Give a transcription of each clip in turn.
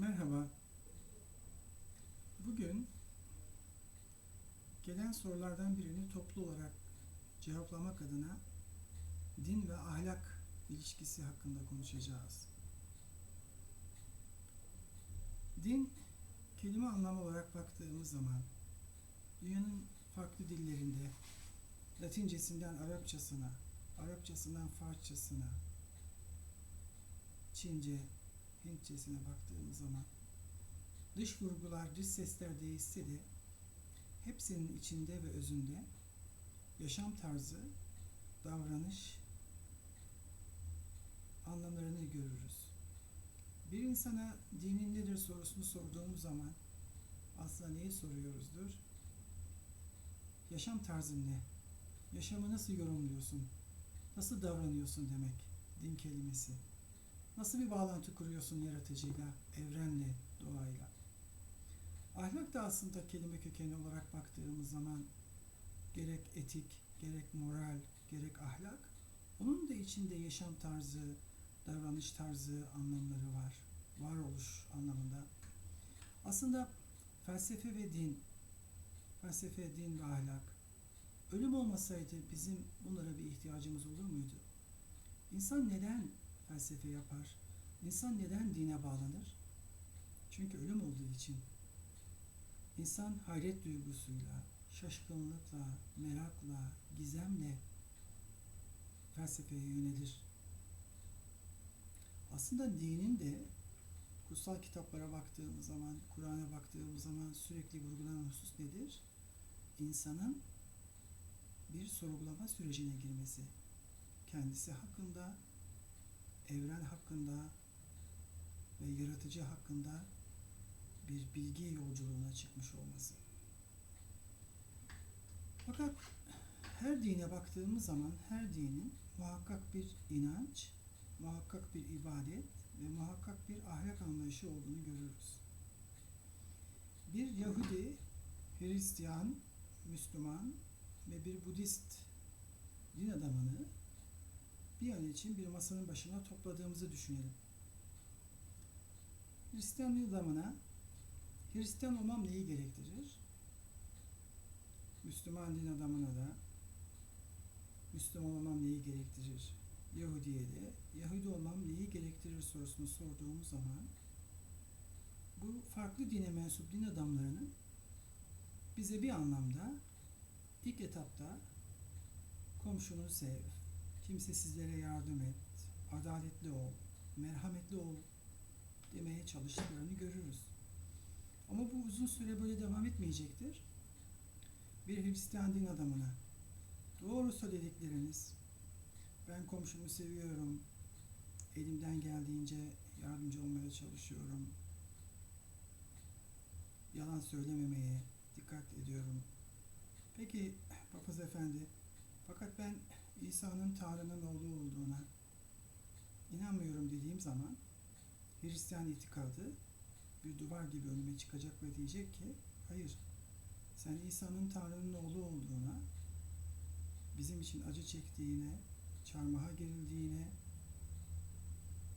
Merhaba. Bugün gelen sorulardan birini toplu olarak cevaplamak adına din ve ahlak ilişkisi hakkında konuşacağız. Din kelime anlamı olarak baktığımız zaman dünyanın farklı dillerinde Latincesinden Arapçasına, Arapçasından Farsçasına, Çince, Hintçesine baktığımız zaman dış vurgular, dış sesler değişse de hepsinin içinde ve özünde yaşam tarzı, davranış anlamlarını görürüz. Bir insana dinin nedir sorusunu sorduğumuz zaman aslında neyi soruyoruzdur? Yaşam tarzın ne? Yaşamı nasıl yorumluyorsun? Nasıl davranıyorsun demek din kelimesi. Nasıl bir bağlantı kuruyorsun yaratıcıyla, evrenle, doğayla? Ahlak da aslında kelime kökeni olarak baktığımız zaman gerek etik, gerek moral, gerek ahlak onun da içinde yaşam tarzı, davranış tarzı anlamları var. Varoluş anlamında. Aslında felsefe ve din, felsefe, din ve ahlak ölüm olmasaydı bizim bunlara bir ihtiyacımız olur muydu? İnsan neden felsefe yapar? İnsan neden dine bağlanır? Çünkü ölüm olduğu için. İnsan hayret duygusuyla, şaşkınlıkla, merakla, gizemle felsefeye yönelir. Aslında dinin de kutsal kitaplara baktığımız zaman, Kur'an'a baktığımız zaman sürekli vurgulanan husus nedir? İnsanın bir sorgulama sürecine girmesi. Kendisi hakkında, evren hakkında ve yaratıcı hakkında bir bilgi yolculuğuna çıkmış olması. Fakat her dine baktığımız zaman her dinin muhakkak bir inanç, muhakkak bir ibadet ve muhakkak bir ahlak anlayışı olduğunu görürüz. Bir Yahudi, Hristiyan, Müslüman ve bir Budist din adamını bir an için bir masanın başına topladığımızı düşünelim. Hristiyan adamına Hristiyan olmam neyi gerektirir? Müslüman din adamına da Müslüman olmam neyi gerektirir? Yahudi'ye de Yahudi olmam neyi gerektirir sorusunu sorduğumuz zaman bu farklı dine mensup din adamlarının bize bir anlamda ilk etapta komşunu sev, kimsesizlere yardım et, adaletli ol, merhametli ol demeye çalıştıklarını görürüz. Ama bu uzun süre böyle devam etmeyecektir. Bir Hristiyan din adamına doğru söyledikleriniz, ben komşumu seviyorum, elimden geldiğince yardımcı olmaya çalışıyorum, yalan söylememeye dikkat ediyorum. Peki Papaz Efendi, fakat ben İsa'nın Tanrı'nın oğlu olduğuna inanmıyorum dediğim zaman Hristiyan itikadı bir duvar gibi önüme çıkacak ve diyecek ki hayır sen İsa'nın Tanrı'nın oğlu olduğuna bizim için acı çektiğine çarmıha gerildiğine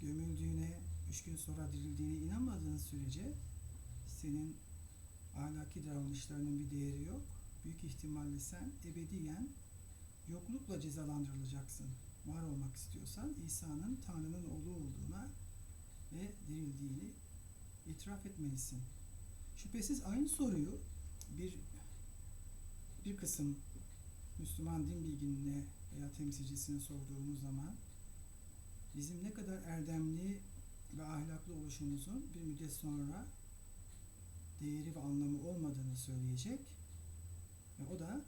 gömüldüğüne üç gün sonra dirildiğine inanmadığın sürece senin ahlaki davranışlarının bir değeri yok. Büyük ihtimalle sen ebediyen yoklukla cezalandırılacaksın. Var olmak istiyorsan İsa'nın Tanrı'nın oğlu olduğuna ve dirildiğini itiraf etmelisin. Şüphesiz aynı soruyu bir bir kısım Müslüman din bilginine veya temsilcisine sorduğumuz zaman bizim ne kadar erdemli ve ahlaklı oluşumuzun bir müddet sonra değeri ve anlamı olmadığını söyleyecek ve o da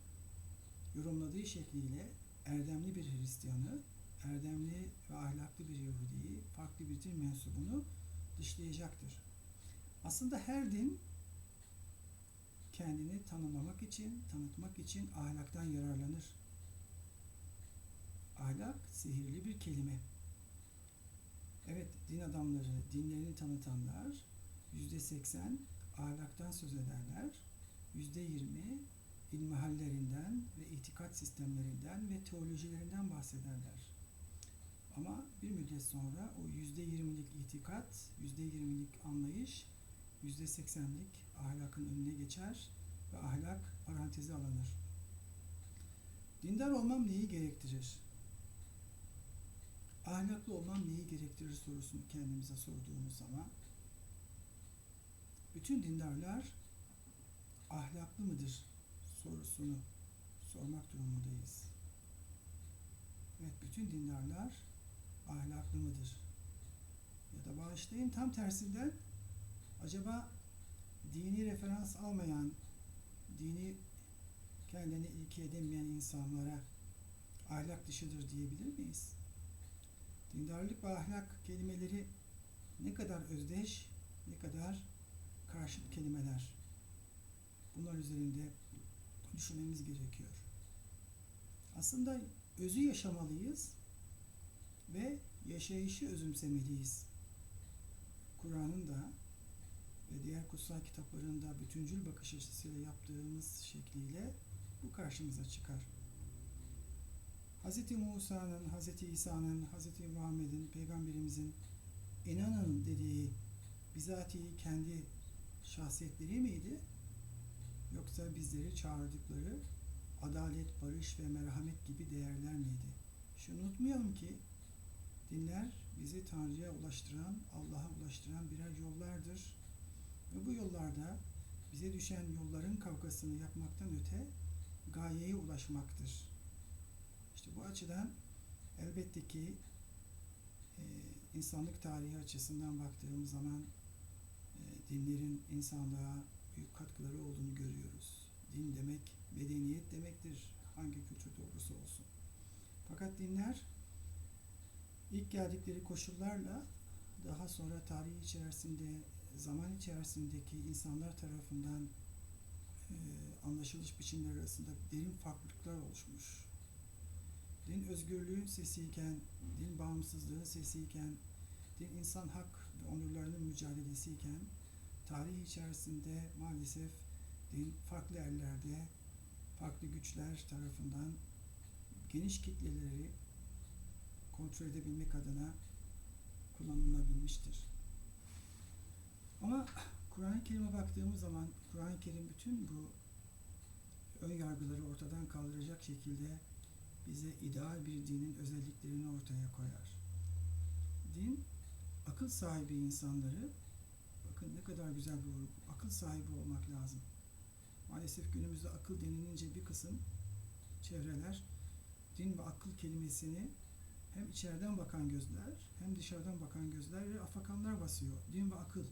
yorumladığı şekliyle erdemli bir Hristiyanı, erdemli ve ahlaklı bir Yahudi'yi, farklı bir din mensubunu dışlayacaktır. Aslında her din kendini tanımlamak için, tanıtmak için ahlaktan yararlanır. Ahlak sihirli bir kelime. Evet, din adamları, dinlerini tanıtanlar yüzde seksen ahlaktan söz ederler. Yüzde yirmi ilmihallerinden ve itikat sistemlerinden ve teolojilerinden bahsederler. Ama bir müddet sonra o yüzde yirmilik itikat, yüzde yirmilik anlayış, yüzde seksenlik ahlakın önüne geçer ve ahlak paranteze alınır. Dindar olmam neyi gerektirir? Ahlaklı olmam neyi gerektirir sorusunu kendimize sorduğumuz zaman bütün dindarlar ahlaklı mıdır sorusunu sormak durumundayız. Evet, bütün dindarlar ahlaklı mıdır? Ya da bağışlayın tam tersinden acaba dini referans almayan, dini kendini ilki edemeyen insanlara ahlak dışıdır diyebilir miyiz? Dindarlık ve ahlak kelimeleri ne kadar özdeş, ne kadar karşıt kelimeler. Bunlar üzerinde düşünmemiz gerekiyor. Aslında özü yaşamalıyız ve yaşayışı özümsemeliyiz. Kur'an'ın da ve diğer kutsal kitapların da bütüncül bakış açısıyla yaptığımız şekliyle bu karşımıza çıkar. Hz. Musa'nın, Hz. İsa'nın, Hz. Muhammed'in, Peygamberimizin inanın dediği bizatihi kendi şahsiyetleri miydi? Yoksa bizleri çağırdıkları adalet, barış ve merhamet gibi değerler miydi? Şunu unutmayalım ki dinler bizi Tanrı'ya ulaştıran, Allah'a ulaştıran birer yollardır. Ve bu yollarda bize düşen yolların kavgasını yapmaktan öte gayeye ulaşmaktır. İşte bu açıdan elbette ki e, insanlık tarihi açısından baktığımız zaman e, dinlerin insanlığa büyük katkıları olduğunu görüyoruz. Din demek medeniyet demektir hangi kültürde olursa olsun. Fakat dinler ilk geldikleri koşullarla daha sonra tarih içerisinde zaman içerisindeki insanlar tarafından e, anlaşılış biçimleri arasında derin farklılıklar oluşmuş. Din özgürlüğün sesiyken, din bağımsızlığın sesiyken, din insan hak ve onurlarının mücadelesiyken, tarih içerisinde maalesef din farklı yerlerde, farklı güçler tarafından geniş kitleleri kontrol edebilmek adına kullanılabilmiştir. Ama Kur'an-ı Kerim'e baktığımız zaman Kur'an-ı Kerim bütün bu ön yargıları ortadan kaldıracak şekilde bize ideal bir dinin özelliklerini ortaya koyar. Din akıl sahibi insanları kadar güzel bir vurgu. Akıl sahibi olmak lazım. Maalesef günümüzde akıl denilince bir kısım çevreler din ve akıl kelimesini hem içeriden bakan gözler hem dışarıdan bakan gözler ve afakanlar basıyor. Din ve akıl.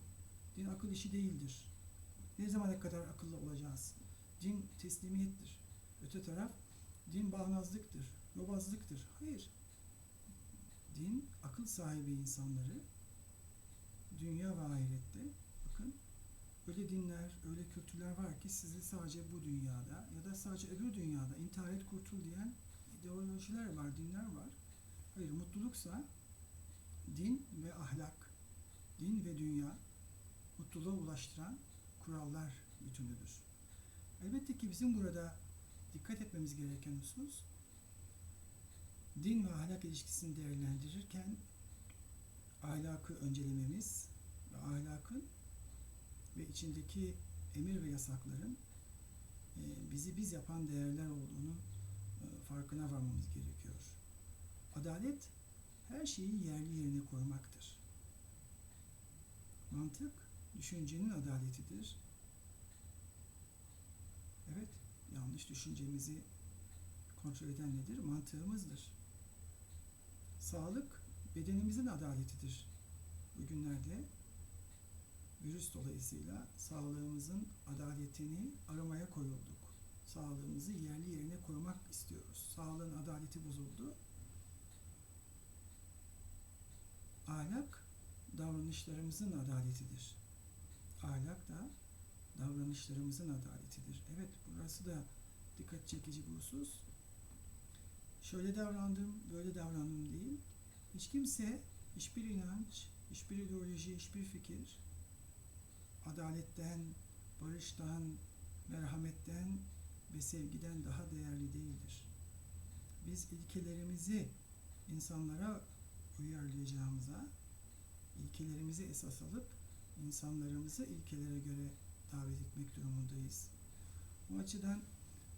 Din akıl işi değildir. Ne zamana kadar akıllı olacağız? Din teslimiyettir. Öte taraf din bağnazlıktır, yobazlıktır. Hayır. Din akıl sahibi insanları dünya ve ahirette öyle dinler, öyle kültürler var ki sizi sadece bu dünyada ya da sadece öbür dünyada intihar et kurtul diyen ideolojiler var, dinler var. Hayır, mutluluksa din ve ahlak, din ve dünya mutluluğa ulaştıran kurallar bütünüdür. Elbette ki bizim burada dikkat etmemiz gereken husus din ve ahlak ilişkisini değerlendirirken ahlakı öncelememiz ve ahlakın ve içindeki emir ve yasakların e, bizi biz yapan değerler olduğunu e, farkına varmamız gerekiyor. Adalet her şeyi yerli yerine koymaktır. Mantık düşüncenin adaletidir. Evet, yanlış düşüncemizi kontrol eden nedir? Mantığımızdır. Sağlık bedenimizin adaletidir. Bugünlerde virüs dolayısıyla sağlığımızın adaletini aramaya koyulduk. Sağlığımızı yerli yerine koymak istiyoruz. Sağlığın adaleti bozuldu. Ahlak davranışlarımızın adaletidir. Ahlak da davranışlarımızın adaletidir. Evet burası da dikkat çekici bir husus. Şöyle davrandım, böyle davrandım değil. Hiç kimse, hiçbir inanç, hiçbir ideoloji, hiçbir fikir adaletten, barıştan, merhametten ve sevgiden daha değerli değildir. Biz ilkelerimizi insanlara uyarlayacağımıza ilkelerimizi esas alıp insanlarımızı ilkelere göre davet etmek durumundayız. Bu açıdan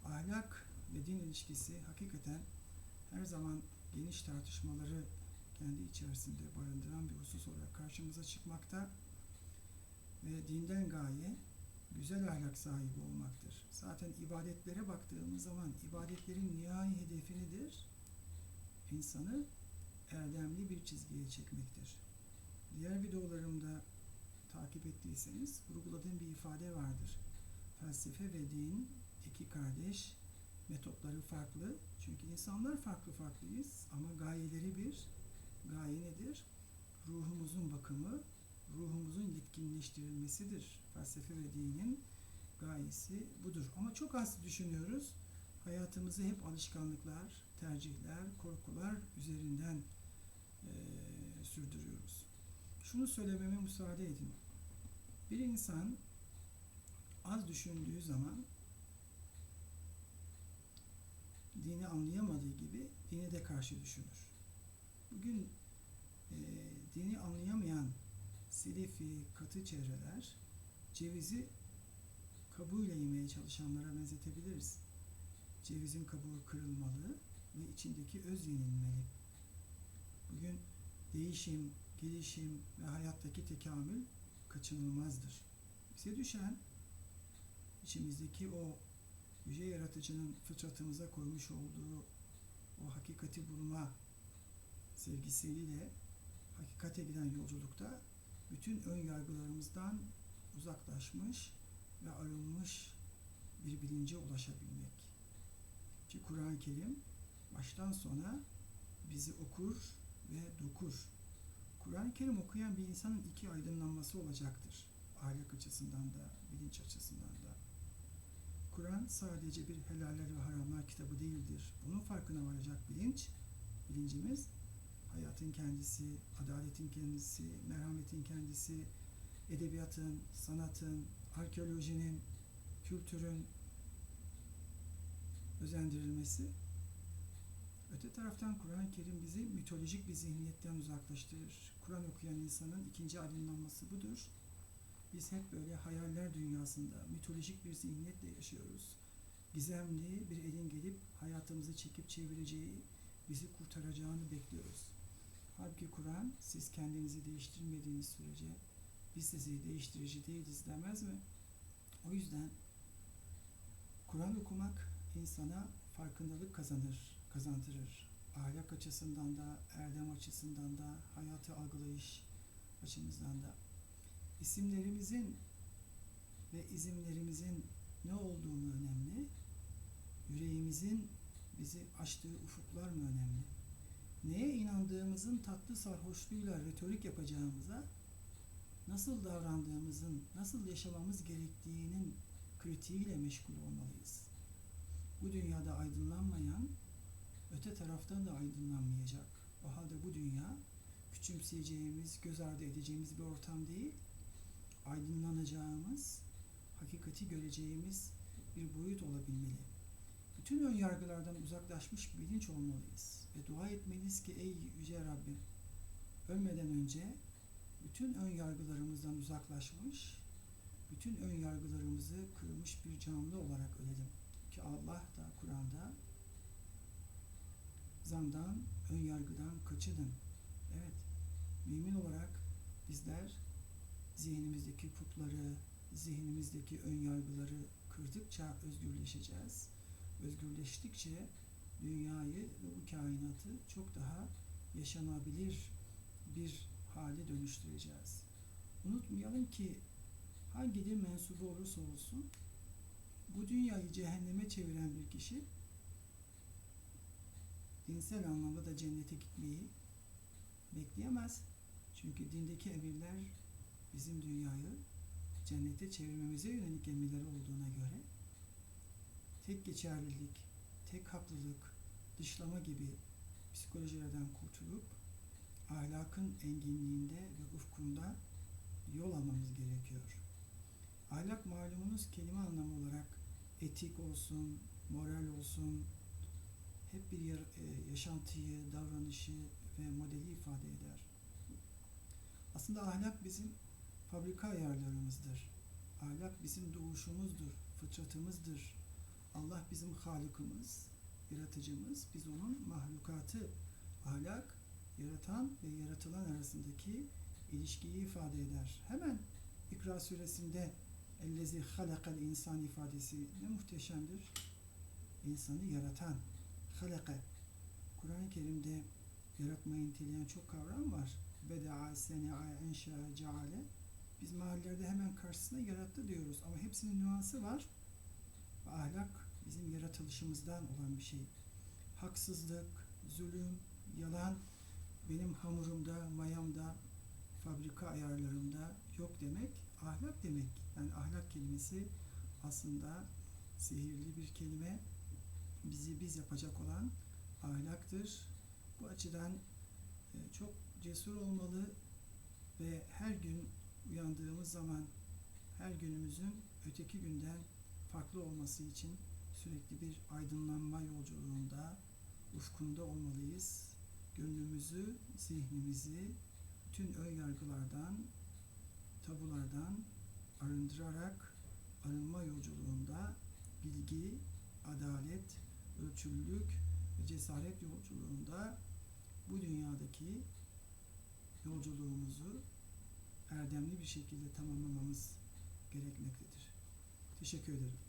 ahlak ve din ilişkisi hakikaten her zaman geniş tartışmaları kendi içerisinde barındıran bir husus olarak karşımıza çıkmakta ve dinden gaye güzel ahlak sahibi olmaktır. Zaten ibadetlere baktığımız zaman ibadetlerin nihai hedefi nedir? İnsanı erdemli bir çizgiye çekmektir. Diğer videolarımda takip ettiyseniz vurguladığım bir ifade vardır. Felsefe ve din iki kardeş, metotları farklı. Çünkü insanlar farklı farklıyız ama gayeleri bir. Gaye nedir? Ruhumuzun bakımı, ruhumuzun yetkinleştirilmesidir. Felsefe ve dinin gayesi budur. Ama çok az düşünüyoruz. Hayatımızı hep alışkanlıklar, tercihler, korkular üzerinden e, sürdürüyoruz. Şunu söylememe müsaade edin. Bir insan az düşündüğü zaman dini anlayamadığı gibi dine de karşı düşünür. Bugün e, dini anlayamayan selefi, katı çevreler cevizi kabuğuyla yemeye çalışanlara benzetebiliriz. Cevizin kabuğu kırılmalı ve içindeki öz yenilmeli. Bugün değişim, gelişim ve hayattaki tekamül kaçınılmazdır. Bize düşen içimizdeki o yüce yaratıcının fıtratımıza koymuş olduğu o hakikati bulma sevgisiyle hakikate giden yolculukta bütün ön yargılarımızdan uzaklaşmış ve arınmış bir bilince ulaşabilmek. Ki Kur'an-ı Kerim baştan sona bizi okur ve dokur. Kur'an-ı Kerim okuyan bir insanın iki aydınlanması olacaktır. Ahlak açısından da, bilinç açısından da. Kur'an sadece bir helaller ve haramlar kitabı değildir. Bunun farkına varacak bilinç, bilincimiz hayatın kendisi, adaletin kendisi, merhametin kendisi, edebiyatın, sanatın, arkeolojinin, kültürün özendirilmesi. Öte taraftan Kur'an-ı Kerim bizi mitolojik bir zihniyetten uzaklaştırır. Kur'an okuyan insanın ikinci aydınlanması budur. Biz hep böyle hayaller dünyasında, mitolojik bir zihniyetle yaşıyoruz. Gizemli bir elin gelip hayatımızı çekip çevireceği, bizi kurtaracağını bekliyoruz. Halbuki Kur'an siz kendinizi değiştirmediğiniz sürece biz sizi değiştirici değiliz demez mi? O yüzden Kur'an okumak insana farkındalık kazanır, kazandırır. Ahlak açısından da, erdem açısından da, hayatı algılayış açımızdan da. İsimlerimizin ve izimlerimizin ne olduğunu önemli, yüreğimizin bizi açtığı ufuklar mı önemli? Neye inandığımızın tatlı sarhoşluğuyla retorik yapacağımıza, nasıl davrandığımızın, nasıl yaşamamız gerektiğinin kritiğiyle meşgul olmalıyız. Bu dünyada aydınlanmayan, öte taraftan da aydınlanmayacak. O halde bu dünya küçümseyeceğimiz, göz ardı edeceğimiz bir ortam değil, aydınlanacağımız, hakikati göreceğimiz bir boyut olabilmeli. Bütün ön yargılardan uzaklaşmış bilinç olmalıyız. Ve dua etmeliyiz ki ey Yüce Rabbim, ölmeden önce bütün ön yargılarımızdan uzaklaşmış, bütün ön yargılarımızı kırmış bir canlı olarak ölelim. Ki Allah da Kur'an'da zandan, ön yargıdan kaçının. Evet, mümin olarak bizler zihnimizdeki putları, zihnimizdeki ön yargıları kırdıkça özgürleşeceğiz. Özgürleştikçe dünyayı ve bu kainatı çok daha yaşanabilir bir hale dönüştüreceğiz. Unutmayalım ki hangi din mensubu olursa olsun bu dünyayı cehenneme çeviren bir kişi dinsel anlamda da cennete gitmeyi bekleyemez. Çünkü dindeki emirler bizim dünyayı cennete çevirmemize yönelik emirler olduğuna göre tek geçerlilik, tek haklılık, dışlama gibi psikolojilerden kurtulup ahlakın enginliğinde ve ufkunda yol almamız gerekiyor. Ahlak malumunuz kelime anlamı olarak etik olsun, moral olsun, hep bir yaşantıyı, davranışı ve modeli ifade eder. Aslında ahlak bizim fabrika ayarlarımızdır. Ahlak bizim doğuşumuzdur, fıtratımızdır. Allah bizim halikimiz, yaratıcımız, biz onun mahlukatı. Ahlak, yaratan ve yaratılan arasındaki ilişkiyi ifade eder. Hemen İkra suresinde ellezi halakal insan ifadesi ne muhteşemdir. İnsanı yaratan, halaka. Kur'an-ı Kerim'de yaratmayı niteleyen çok kavram var. Beda'a, sene'a, enşa, ceale. Biz mahallelerde hemen karşısına yarattı diyoruz ama hepsinin nüansı var. Ve ahlak bizim yaratılışımızdan olan bir şey. Haksızlık, zulüm, yalan benim hamurumda, mayamda, fabrika ayarlarımda yok demek ahlak demek. Yani ahlak kelimesi aslında sihirli bir kelime. Bizi biz yapacak olan ahlaktır. Bu açıdan e, çok cesur olmalı ve her gün uyandığımız zaman her günümüzün öteki günden farklı olması için sürekli bir aydınlanma yolculuğunda, ufkunda olmalıyız. Gönlümüzü, zihnimizi bütün ön yargılardan, tabulardan arındırarak arınma yolculuğunda bilgi, adalet, ölçülülük ve cesaret yolculuğunda bu dünyadaki yolculuğumuzu erdemli bir şekilde tamamlamamız gerekmektedir. Teşekkür ederim.